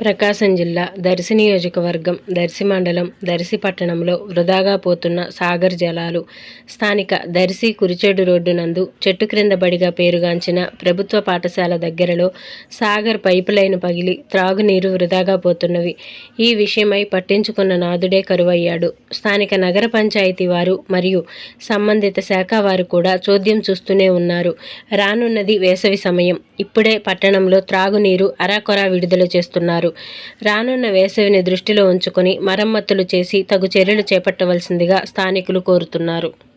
ప్రకాశం జిల్లా దర్శి నియోజకవర్గం దర్శి మండలం దర్శి పట్టణంలో వృధాగా పోతున్న సాగర్ జలాలు. స్థానిక దర్శి కురిచేడు రోడ్డు నందు చెట్టు క్రింద బడిగా పేరుగాంచిన ప్రభుత్వ పాఠశాల దగ్గరలో సాగర్ పైపు లైన్ పగిలి త్రాగునీరు వృధాగా పోతున్నవి. ఈ విషయమై పట్టించుకున్న నాదుడే కరువయ్యాడు. స్థానిక నగర పంచాయతీ వారు మరియు సంబంధిత శాఖ వారు కూడా చోద్యం చూస్తూనే ఉన్నారు. రానున్నది వేసవి సమయం. ఇప్పుడే పట్టణంలో త్రాగునీరు అరాకొరా విడుదల చేస్తున్నారు. రానున్న వేసవిని దృష్టిలో ఉంచుకొని మరమ్మతులు చేసి తగు చర్యలు చేపట్టవలసిందిగా స్థానికులు కోరుతున్నారు.